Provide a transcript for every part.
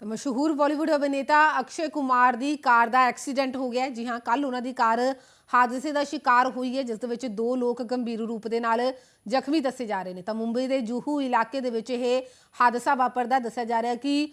ਤਾਂ ਮਸ਼ਹੂਰ ਬਾਲੀਵੁੱਡ ਅਭਿਨੇਤਾ ਅਕਸ਼ੇ ਕੁਮਾਰ ਦੀ ਕਾਰ ਦਾ ਐਕਸੀਡੈਂਟ ਹੋ ਗਿਆ ਜੀ ਹਾਂ ਕੱਲ ਉਹਨਾਂ ਦੀ ਕਾਰ ਹਾਦਸੇ ਦਾ ਸ਼ਿਕਾਰ ਹੋਈ ਹੈ, ਜਿਸ ਦੇ ਵਿੱਚ ਦੋ ਲੋਕ ਗੰਭੀਰ ਰੂਪ ਦੇ ਨਾਲ ਜ਼ਖਮੀ ਦੱਸੇ ਜਾ ਰਹੇ ਨੇ। ਤਾਂ ਮੁੰਬਈ ਦੇ ਜੂਹੂ ਇਲਾਕੇ ਦੇ ਵਿੱਚ ਇਹ ਹਾਦਸਾ ਵਾਪਰਦਾ ਦੱਸਿਆ ਜਾ ਰਿਹਾ ਕਿ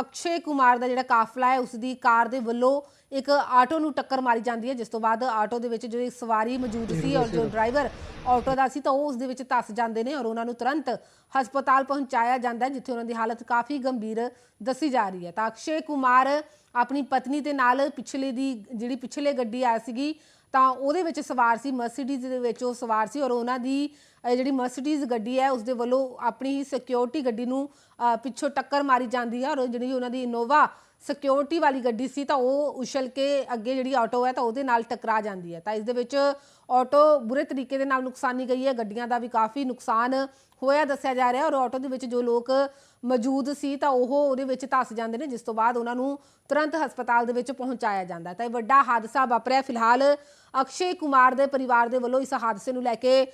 ਅਕਸ਼ੇ ਕੁਮਾਰ ਦਾ ਜਿਹੜਾ ਕਾਫਲਾ ਹੈ, ਉਸ ਦੀ ਕਾਰ ਦੇ ਵੱਲੋਂ ਇੱਕ ਆਟੋ ਨੂੰ ਟੱਕਰ ਮਾਰੀ ਜਾਂਦੀ ਹੈ, ਜਿਸ ਤੋਂ ਬਾਅਦ ਆਟੋ ਦੇ ਵਿੱਚ ਜਿਹੜੀ ਸਵਾਰੀ ਮੌਜੂਦ ਸੀ ਔਰ ਜੋ ਡਰਾਈਵਰ ਆਟੋ ਦਾ ਸੀ ਤਾਂ ਉਹ ਉਸ ਦੇ ਵਿੱਚ ਤਸ ਜਾਂਦੇ ਨੇ ਔਰ ਉਹਨਾਂ ਨੂੰ ਤੁਰੰਤ ਹਸਪਤਾਲ ਪਹੁੰਚਾਇਆ ਜਾਂਦਾ ਹੈ, ਜਿੱਥੇ ਉਹਨਾਂ ਦੀ ਹਾਲਤ ਕਾਫੀ ਗੰਭੀਰ ਦੱਸੀ ਜਾ ਰਹੀ ਹੈ। ਤਾਂ ਅਕਸ਼ੇ ਕੁਮਾਰ ਆਪਣੀ ਪਤਨੀ ਦੇ ਨਾਲ ਪਿਛਲੇ ਦੀ, ਜਿਹੜੀ ਪਿਛਲੇ ਗੱਡੀ ਆਈ ਸੀਗੀ ਤਾਂ ਉਹਦੇ ਵਿੱਚ ਸਵਾਰ ਸੀ ਮਰਸੀਡੀਜ਼ ਦੇ ਵਿੱਚ, ਉਹ ਸਵਾਰ ਸੀ ਔਰ ਉਹਨਾਂ ਦੀ ਜਿਹੜੀ ਮਰਸੀਡੀਜ਼ ਗੱਡੀ ਹੈ ਉਸ ਦੇ ਵੱਲੋਂ ਆਪਣੀ ਹੀ ਸਿਕਿਉਰਿਟੀ ਗੱਡੀ ਨੂੰ ਪਿੱਛੋਂ ਟੱਕਰ ਮਾਰੀ ਜਾਂਦੀ ਹੈ ਔਰ ਜਿਹੜੀ ਉਹਨਾਂ ਦੀ ਇਨੋਵਾ ਸਿਕਿਉਰਿਟੀ ਵਾਲੀ ਗੱਡੀ ਸੀ ਤਾਂ ਉਹ ਉਛਲ ਕੇ ਅੱਗੇ ਜਿਹੜੀ ਆਟੋ ਹੈ ਤਾਂ ਉਹਦੇ ਨਾਲ ਟਕਰਾ ਜਾਂਦੀ ਹੈ। ਤਾਂ ਇਸ ਦੇ ਵਿੱਚ ਆਟੋ ਬੁਰੇ ਤਰੀਕੇ ਦੇ ਨਾਲ ਨੁਕਸਾਨੀ ਗਈ ਹੈ, ਗੱਡੀਆਂ ਦਾ ਵੀ ਕਾਫੀ ਨੁਕਸਾਨ ਹੋਇਆ ਦੱਸਿਆ ਜਾ ਰਿਹਾ ਔਰ ਆਟੋ ਦੇ ਵਿੱਚ ਜੋ ਲੋਕ ਮੌਜੂਦ ਸੀ ਤਾਂ ਉਹ ਉਹਦੇ ਵਿੱਚ ਧੱਸ ਜਾਂਦੇ ਨੇ, ਜਿਸ ਤੋਂ ਬਾਅਦ ਉਹਨਾਂ ਨੂੰ ਤੁਰੰਤ ਹਸਪਤਾਲ ਦੇ ਵਿੱਚ ਪਹੁੰਚਾਇਆ ਜਾਂਦਾ ਹੈ। ਤਾਂ ਇਹ ਵੱਡਾ ਹਾਦਸਾ ਵਾਪਰਿਆ ਫਿਲਹਾਲ ਅਕਸ਼ੇ ਕੁਮਾਰ ਦੇ ਪਰਿਵਾਰ ਦੇ ਵੱਲੋਂ ਇਸ ਹਾਦਸੇ ਨੂੰ ਲੈ ਕੇ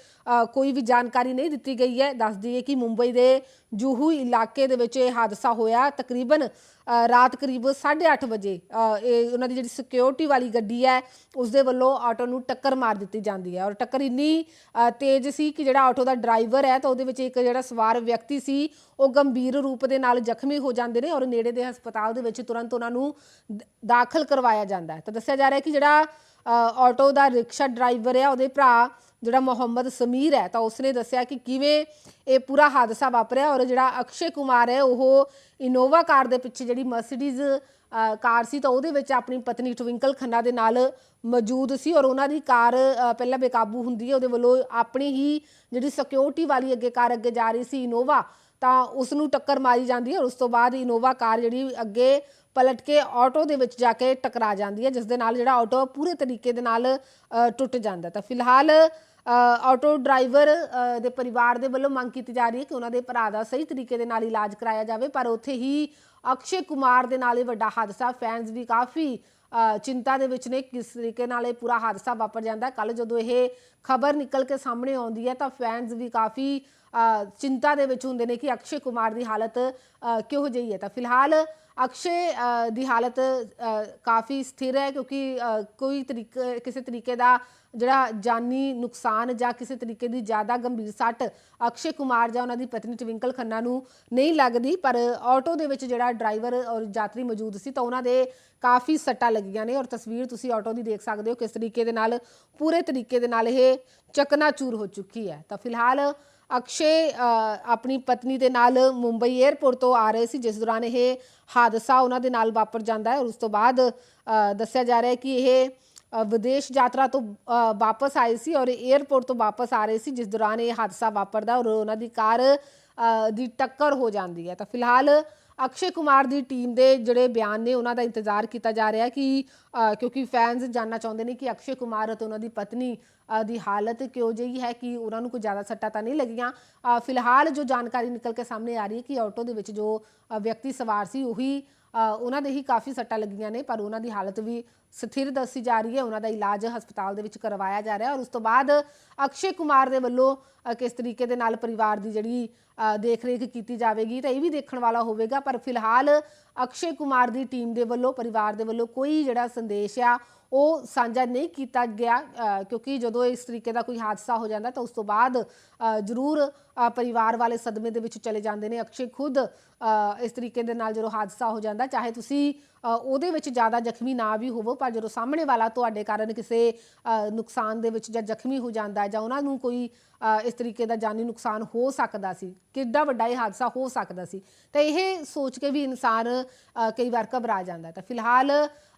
ਕੋਈ ਵੀ ਜਾਣਕਾਰੀ ਨਹੀਂ ਦਿੱਤੀ ਗਈ ਹੈ। ਦੱਸ ਦਈਏ ਕਿ ਮੁੰਬਈ ਦੇ ਜੂਹੂ ਇਲਾਕੇ ਦੇ ਵਿੱਚ ਇਹ ਹਾਦਸਾ ਹੋਇਆ। ਤਕਰੀਬਨ ਰਾਤ ਕਰੀਬ 8:30 ਵਜੇ ਇਹ ਉਹਨਾਂ ਦੀ ਜਿਹੜੀ ਸਿਕਿਉਰਿਟੀ ਵਾਲੀ ਗੱਡੀ ਹੈ ਉਸ ਦੇ ਵੱਲੋਂ ਆਟੋ ਨੂੰ ਟੱਕਰ ਮਾਰ ਦਿੱਤੀ ਜਾਂਦੀ ਹੈ। ਔਰ ਟੱਕਰ ਇੰਨੀ ਤੇਜ਼ ਸੀ ਕਿ ਜਿਹੜਾ ਆਟੋ ਦਾ ਡਰਾਈਵਰ ਹੈ ਤਾਂ ਉਹਦੇ ਵਿੱਚ ਇੱਕ ਜਿਹੜਾ ਸਵਾਰ ਵਿਅਕਤੀ ਸੀ, ਉਹ ਗੰਭੀਰ ਰੂਪ ਦੇ ਨਾਲ ਜ਼ਖਮੀ ਹੋ ਜਾਂਦੇ ਨੇ ਔਰ ਨੇੜੇ ਦੇ ਹਸਪਤਾਲ ਦੇ ਵਿੱਚ ਤੁਰੰਤ ਉਹਨਾਂ ਨੂੰ ਦਾਖਲ ਕਰਵਾਇਆ ਜਾਂਦਾ ਹੈ। ਤਾਂ ਦੱਸਿਆ ਜਾ ਰਿਹਾ ਹੈ ਕਿ ਜਿਹੜਾ ਆਟੋ ਦਾ ਰਿਕਸ਼ਾ ਡਰਾਈਵਰ ਹੈ, ਉਹਦੇ ਭਰਾ ਜਿਹੜਾ ਮੁਹੰਮਦ ਸਮੀਰ ਹੈ, ਤਾਂ ਉਸਨੇ ਦੱਸਿਆ ਕਿ ਕਿਵੇਂ ਇਹ ਪੂਰਾ ਹਾਦਸਾ ਵਾਪਰਿਆ ਔਰ ਜਿਹੜਾ ਅਕਸ਼ੇ ਕੁਮਾਰ ਹੈ, ਉਹ ਇਨੋਵਾ ਕਾਰ ਦੇ ਪਿੱਛੇ ਜਿਹੜੀ ਮਰਸੀਡੀਜ਼ ਕਾਰ ਸੀ ਤਾਂ ਉਹਦੇ ਵਿੱਚ ਆਪਣੀ ਪਤਨੀ ਟਵਿੰਕਲ ਖੰਨਾ ਦੇ ਨਾਲ ਮੌਜੂਦ ਸੀ ਔਰ ਉਹਨਾਂ ਦੀ ਕਾਰ ਪਹਿਲਾਂ ਬੇਕਾਬੂ ਹੁੰਦੀ ਹੈ, ਉਹਦੇ ਵੱਲੋਂ ਆਪਣੀ ਹੀ ਜਿਹੜੀ ਸਿਕਿਉਰਿਟੀ ਵਾਲੀ ਅੱਗੇ ਕਾਰ ਅੱਗੇ ਜਾ ਰਹੀ ਸੀ ਇਨੋਵਾ, ਤਾਂ ਉਸ ਨੂੰ ਟੱਕਰ ਮਾਰੀ ਜਾਂਦੀ ਹੈ ਔਰ ਉਸ ਤੋਂ ਬਾਅਦ ਇਨੋਵਾ ਕਾਰ ਜਿਹੜੀ ਅੱਗੇ ਪਲਟ ਕੇ ਆਟੋ ਦੇ ਵਿੱਚ ਜਾ ਕੇ ਟਕਰਾ ਜਾਂਦੀ ਹੈ, ਜਿਸ ਦੇ ਨਾਲ ਜਿਹੜਾ ਆਟੋ ਪੂਰੇ ਤਰੀਕੇ ਦੇ ਨਾਲ ਟੁੱਟ ਜਾਂਦਾ ਤਾਂ ਫਿਲਹਾਲ ਆਟੋ ਡਰਾਈਵਰ ਦੇ ਪਰਿਵਾਰ ਦੇ ਵੱਲੋਂ ਮੰਗ ਕੀਤੀ ਜਾ ਰਹੀ ਹੈ ਕਿ ਉਹਨਾਂ ਦੇ ਭਰਾ ਦਾ ਸਹੀ ਤਰੀਕੇ ਦੇ ਨਾਲ ਇਲਾਜ ਕਰਾਇਆ ਜਾਵੇ, ਪਰ ਉੱਥੇ ਹੀ ਅਕਸ਼ੇ ਕੁਮਾਰ ਦੇ ਨਾਲ ਇਹ ਵੱਡਾ ਹਾਦਸਾ ਫੈਨਸ ਵੀ ਕਾਫੀ ਚਿੰਤਾ ਦੇ ਵਿੱਚ ਨੇ ਕਿਸ ਤਰੀਕੇ ਨਾਲ ਇਹ ਪੂਰਾ ਹਾਦਸਾ ਵਾਪਰ ਜਾਂਦਾ ਕੱਲ ਜਦੋਂ ਇਹ ਖਬਰ ਨਿਕਲ ਕੇ ਸਾਹਮਣੇ ਆਉਂਦੀ ਹੈ, ਤਾਂ ਫੈਨਸ ਵੀ ਕਾਫੀ ਚਿੰਤਾ ਦੇ ਵਿੱਚ ਹੁੰਦੇ ਨੇ ਕਿ ਅਕਸ਼ੇ ਕੁਮਾਰ ਦੀ ਹਾਲਤ ਕਿਹੋ ਜਿਹੀ ਹੈ। ਤਾਂ ਫਿਲਹਾਲ ਅਕਸ਼ੇ ਦੀ ਹਾਲਤ ਕਾਫੀ ਸਥਿਰ ਹੈ ਕਿਉਂਕਿ ਕੋਈ ਤਰੀਕੇ ਕਿਸੇ ਤਰੀਕੇ ਦਾ ਜਿਹੜਾ ਜਾਨੀ ਨੁਕਸਾਨ ਜਾਂ ਕਿਸੇ ਤਰੀਕੇ ਦੀ ਜ਼ਿਆਦਾ ਗੰਭੀਰ ਸੱਟ ਅਕਸ਼ੇ ਕੁਮਾਰ ਜਾਂ ਉਹਨਾਂ ਦੀ ਪਤਨੀ ਟਵਿੰਕਲ ਖੰਨਾ ਨੂੰ ਨਹੀਂ ਲੱਗਦੀ ਪਰ ਆਟੋ ਦੇ ਵਿੱਚ ਜਿਹੜਾ ਡਰਾਈਵਰ ਔਰ ਯਾਤਰੀ ਮੌਜੂਦ ਸੀ ਤਾਂ ਉਹਨਾਂ ਦੇ ਕਾਫੀ ਸੱਟਾਂ ਲੱਗੀਆਂ ਨੇ ਔਰ ਤਸਵੀਰ ਤੁਸੀਂ ਆਟੋ ਦੀ ਦੇਖ ਸਕਦੇ ਹੋ ਕਿਸ ਤਰੀਕੇ ਦੇ ਨਾਲ ਪੂਰੇ ਤਰੀਕੇ ਦੇ ਨਾਲ ਇਹ ਚਕਨਾਚੂਰ ਹੋ ਚੁੱਕੀ ਹੈ ਤਾਂ ਫਿਲਹਾਲ ਅਕਸ਼ੇ ਆਪਣੀ ਪਤਨੀ ਦੇ ਨਾਲ ਮੁੰਬਈ 에ਅਰਪੋਰਟ ਤੋਂ ਆ ਰਹੇ ਸੀ, ਜਿਸ ਦੌਰਾਨ ਇਹ ਹਾਦਸਾ ਉਹਨਾਂ ਦੇ ਨਾਲ ਵਾਪਰ ਜਾਂਦਾ ਹੈ ਔਰ ਉਸ ਤੋਂ ਬਾਅਦ ਦੱਸਿਆ ਜਾ ਰਿਹਾ ਹੈ ਕਿ ਇਹ ਵਿਦੇਸ਼ ਯਾਤਰਾ ਤੋਂ ਵਾਪਸ ਆਏ ਸੀ ਔਰ 에ਅਰਪੋਰਟ ਤੋਂ ਵਾਪਸ ਆ ਰਹੇ ਸੀ, ਜਿਸ ਦੌਰਾਨ ਇਹ ਹਾਦਸਾ ਵਾਪਰਦਾ ਔਰ ਉਹਨਾਂ ਦੀ ਕਾਰ ਦੀ ਟੱਕਰ ਹੋ ਜਾਂਦੀ ਹੈ। ਤਾਂ ਫਿਲਹਾਲ ਅਕਸ਼ੇ ਕੁਮਾਰ ਦੀ ਟੀਮ ਦੇ ਜਿਹੜੇ ਬਿਆਨ ਨੇ, ਉਹਨਾਂ ਦਾ ਇੰਤਜ਼ਾਰ ਕੀਤਾ ਜਾ ਰਿਹਾ ਕਿ ਕਿਉਂਕਿ ਫੈਨਸ ਜਾਨਣਾ ਚਾਹੁੰਦੇ ਨੇ ਕਿ ਅਕਸ਼ੇ ਕੁਮਾਰ ਅਤੇ ਉਹਨਾਂ ਦੀ ਪਤਨੀ ਦੀ ਹਾਲਤ ਕਿਉਂ ਜਿਹੀ ਹੈ ਕਿ ਉਹਨਾਂ ਨੂੰ ਕੋਈ ਜ਼ਿਆਦਾ ਸੱਟਾਂ ਤਾਂ ਨਹੀਂ ਲੱਗੀਆਂ। ਫਿਲਹਾਲ ਜੋ ਜਾਣਕਾਰੀ ਨਿਕਲ ਕੇ ਸਾਹਮਣੇ ਆ ਰਹੀ ਹੈ ਕਿ ਆਟੋ ਦੇ ਵਿੱਚ ਜੋ ਵਿਅਕਤੀ ਸਵਾਰ ਸੀ, ਉਹੀ ਉਹਨਾਂ ਦੇ ਹੀ ਕਾਫੀ ਸੱਟਾਂ ਲੱਗੀਆਂ ਨੇ, ਪਰ ਉਹਨਾਂ ਦੀ ਹਾਲਤ ਵੀ ਸਥਿਰ ਦੱਸੀ ਜਾ ਰਹੀ ਹੈ। ਉਹਨਾਂ ਦਾ ਇਲਾਜ ਹਸਪਤਾਲ ਦੇ ਵਿੱਚ ਕਰਵਾਇਆ ਜਾ ਰਿਹਾ ਔਰ ਉਸ ਤੋਂ ਬਾਅਦ ਅਕਸ਼ੇ ਕੁਮਾਰ ਦੇ ਵੱਲੋਂ ਕਿਸ ਤਰੀਕੇ ਦੇ ਨਾਲ ਪਰਿਵਾਰ ਦੀ ਜਿਹੜੀ ਦੇਖ-ਰੇਖ ਕੀਤੀ ਜਾਵੇਗੀ ਤਾਂ ਇਹ ਵੀ ਦੇਖਣ ਵਾਲਾ ਹੋਵੇਗਾ। ਪਰ ਫਿਲਹਾਲ ਅਕਸ਼ੇ ਕੁਮਾਰ ਦੀ ਟੀਮ ਦੇ ਵੱਲੋਂ, ਪਰਿਵਾਰ ਦੇ ਵੱਲੋਂ ਕੋਈ ਜਿਹੜਾ ਸੰਦੇਸ਼ ਆ, ਉਹ ਸਾਂਝਾ ਨਹੀਂ ਕੀਤਾ ਗਿਆ ਕਿਉਂਕਿ ਜਦੋਂ ਇਸ ਤਰੀਕੇ ਦਾ ਕੋਈ ਹਾਦਸਾ ਹੋ ਜਾਂਦਾ ਤਾਂ ਉਸ ਤੋਂ ਬਾਅਦ ਜ਼ਰੂਰ ਪਰਿਵਾਰ ਵਾਲੇ ਸਦਮੇ ਦੇ ਵਿੱਚ ਚਲੇ ਜਾਂਦੇ ਨੇ। ਅਕਸ਼ੇ ਖੁਦ ਇਸ ਤਰੀਕੇ ਦੇ ਨਾਲ ਜਦੋਂ ਹਾਦਸਾ ਹੋ ਜਾਂਦਾ, ਚਾਹੇ ਤੁਸੀਂ ਉਹਦੇ ਵਿੱਚ ਜ਼ਿਆਦਾ ਜ਼ਖਮੀ ਨਾ ਵੀ ਹੋਵੋ ਪਰ ਜਦੋਂ ਸਾਹਮਣੇ ਵਾਲਾ ਤੁਹਾਡੇ ਕਾਰਨ ਕਿਸੇ ਨੁਕਸਾਨ ਦੇ ਵਿੱਚ ਜਾਂ ਜ਼ਖਮੀ ਹੋ ਜਾਂਦਾ ਜਾਂ ਉਹਨਾਂ ਨੂੰ ਕੋਈ ਇਸ ਤਰੀਕੇ ਦਾ ਜਾਨੀ ਨੁਕਸਾਨ ਹੋ ਸਕਦਾ ਸੀ, ਕਿੱਡਾ ਵੱਡਾ ਇਹ ਹਾਦਸਾ ਹੋ ਸਕਦਾ ਸੀ, ਤਾਂ ਇਹ ਸੋਚ ਕੇ ਵੀ ਇਨਸਾਨ ਕਈ ਵਾਰ ਘਬਰਾ ਜਾਂਦਾ ਤਾਂ ਫਿਲਹਾਲ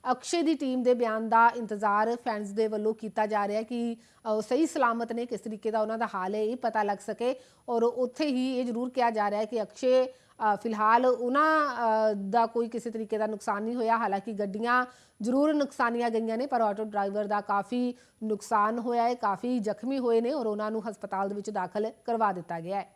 ਅਕਸ਼ੇ ਦੀ ਟੀਮ ਦੇ ਬਿਆਨ ਦਾ ਇੰਤਜ਼ਾਰ ਫੈਨਸ ਦੇ ਵੱਲੋਂ ਕੀਤਾ ਜਾ ਰਿਹਾ ਕਿ ਉਹ ਸਹੀ ਸਲਾਮਤ ਨੇ, ਕਿਸ ਤਰੀਕੇ ਦਾ ਉਹਨਾਂ ਦਾ ਹਾਲ ਹੈ, ਇਹ ਪਤਾ ਲੱਗ ਸਕੇ ਔਰ ਉੱਥੇ ਹੀ ਇਹ ਜ਼ਰੂਰ ਕਿਹਾ ਜਾ ਰਿਹਾ ਹੈ ਕਿ ਅਕਸ਼ੇ ਫਿਲਹਾਲ ਉਹਨਾਂ ਦਾ ਕੋਈ ਕਿਸੇ ਤਰੀਕੇ ਦਾ ਨੁਕਸਾਨ ਨਹੀਂ ਹੋਇਆ। ਹਾਲਾਂਕਿ ਗੱਡੀਆਂ ਜ਼ਰੂਰ ਨੁਕਸਾਨੀਆਂ ਗਈਆਂ ਨੇ, ਪਰ ਆਟੋ ਡਰਾਈਵਰ ਦਾ ਕਾਫੀ ਨੁਕਸਾਨ ਹੋਇਆ ਹੈ, ਕਾਫੀ ਜ਼ਖਮੀ ਹੋਏ ਨੇ ਔਰ ਉਹਨਾਂ ਨੂੰ ਹਸਪਤਾਲ ਦੇ ਵਿੱਚ ਦਾਖਲ ਕਰਵਾ ਦਿੱਤਾ ਗਿਆ ਹੈ।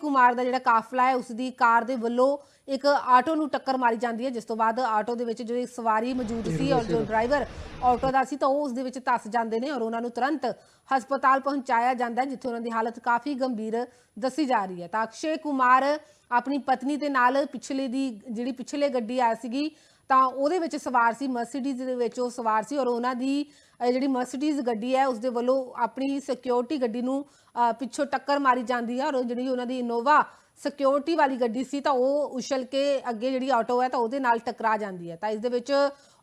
ਕੁਮਾਰ ਦਾ ਜਿਹੜਾ ਕਾਫਲਾ ਹੈ ਉਸ ਦੀ ਕਾਰ ਦੇ ਵੱਲੋਂ ਇੱਕ ਆਟੋ ਨੂੰ ਟੱਕਰ ਮਾਰੀ ਜਾਂਦੀ ਹੈ ਜਿਸ ਤੋਂ ਬਾਅਦ ਆਟੋ ਦੇ ਵਿੱਚ ਜਿਹੜੀ ਸਵਾਰੀ ਮੌਜੂਦ ਸੀ ਔਰ ਜੋ ਡਰਾਈਵਰ ਆਟੋ ਦਾ ਸੀ ਤਾਂ ਉਹ ਉਸ ਦੇ ਵਿੱਚ ਧੱਸ ਜਾਂਦੇ ਨੇ ਔਰ ਉਹਨਾਂ ਨੂੰ ਤੁਰੰਤ ਹਸਪਤਾਲ ਪਹੁੰਚਾਇਆ ਜਾਂਦਾ ਹੈ ਜਿੱਥੇ ਉਹਨਾਂ ਦੀ ਹਾਲਤ ਕਾਫੀ ਗੰਭੀਰ ਦੱਸੀ ਜਾ ਰਹੀ ਹੈ। ਤਾਂ ਅਕਸ਼ੇ ਕੁਮਾਰ ਆਪਣੀ ਪਤਨੀ ਦੇ ਨਾਲ ਪਿਛਲੇ ਦੀ ਜਿਹੜੀ ਪਿਛਲੇ ਗੱਡੀ ਆਈ ਸੀਗੀ ਤਾਂ ਉਹਦੇ ਵਿੱਚ ਸਵਾਰ ਸੀ ਮਰਸੀਡੀਜ਼ ਦੇ ਵਿੱਚ, ਉਹ ਸਵਾਰ ਸੀ ਔਰ ਉਹਨਾਂ ਦੀ ਜਿਹੜੀ ਮਰਸੀਡੀਜ਼ ਗੱਡੀ ਹੈ ਉਸ ਦੇ ਵੱਲੋਂ ਆਪਣੀ ਸਿਕਿਉਰਿਟੀ ਗੱਡੀ ਨੂੰ ਪਿੱਛੋਂ ਟੱਕਰ ਮਾਰੀ ਜਾਂਦੀ ਹੈ ਔਰ ਜਿਹੜੀ ਉਹਨਾਂ ਦੀ ਇਨੋਵਾ ਸਿਕਿਉਰਿਟੀ ਵਾਲੀ ਗੱਡੀ ਸੀ ਤਾਂ ਉਹ ਉਛਲ ਕੇ ਅੱਗੇ ਜਿਹੜੀ ਆਟੋ ਹੈ ਤਾਂ ਉਹਦੇ ਨਾਲ ਟਕਰਾ ਜਾਂਦੀ ਹੈ। ਤਾਂ ਇਸ ਦੇ ਵਿੱਚ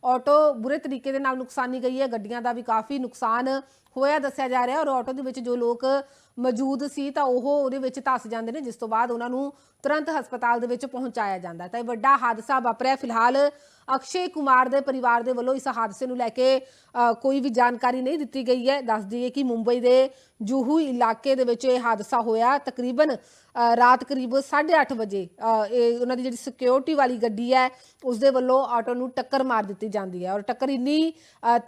ਆਟੋ ਬੁਰੇ ਤਰੀਕੇ ਦੇ ਨਾਲ ਨੁਕਸਾਨੀ ਗਈ ਹੈ। ਗੱਡੀਆਂ ਦਾ ਵੀ ਕਾਫੀ ਨੁਕਸਾਨ ਹੋਇਆ ਦੱਸਿਆ ਜਾ ਰਿਹਾ ਔਰ ਆਟੋ ਦੇ ਵਿੱਚ ਜੋ ਲੋਕ ਮੌਜੂਦ ਸੀ ਤਾਂ ਉਹ ਉਹਦੇ ਵਿੱਚ ਧੱਸ ਜਾਂਦੇ ਨੇ, ਜਿਸ ਤੋਂ ਬਾਅਦ ਉਹਨਾਂ ਨੂੰ ਤੁਰੰਤ ਹਸਪਤਾਲ ਦੇ ਵਿੱਚ ਪਹੁੰਚਾਇਆ ਜਾਂਦਾ ਤਾਂ ਇਹ ਵੱਡਾ ਹਾਦਸਾ ਵਾਪਰਿਆ। ਫਿਲਹਾਲ ਅਕਸ਼ੇ ਕੁਮਾਰ ਦੇ ਪਰਿਵਾਰ ਦੇ ਵੱਲੋਂ ਇਸ ਹਾਦਸੇ ਨੂੰ ਲੈ ਕੇ ਕੋਈ ਵੀ ਜਾਣਕਾਰੀ ਨਹੀਂ ਦਿੱਤੀ ਗਈ ਹੈ। ਦੱਸ ਦਈਏ ਕਿ ਮੁੰਬਈ ਦੇ ਜੂਹੂ ਇਲਾਕੇ ਦੇ ਵਿੱਚ ਇਹ ਹਾਦਸਾ ਹੋਇਆ। ਤਕਰੀਬਨ ਰਾਤ ਕਰੀਬ 8:30 ਵਜੇ ਇਹ ਉਹਨਾਂ ਦੀ ਜਿਹੜੀ ਸਿਕਿਉਰਿਟੀ ਵਾਲੀ ਗੱਡੀ ਹੈ ਉਸ ਦੇ ਵੱਲੋਂ ਆਟੋ ਨੂੰ ਟੱਕਰ ਮਾਰ ਦਿੱਤੀ ਜਾਂਦੀ ਹੈ ਔਰ ਟੱਕਰ ਇੰਨੀ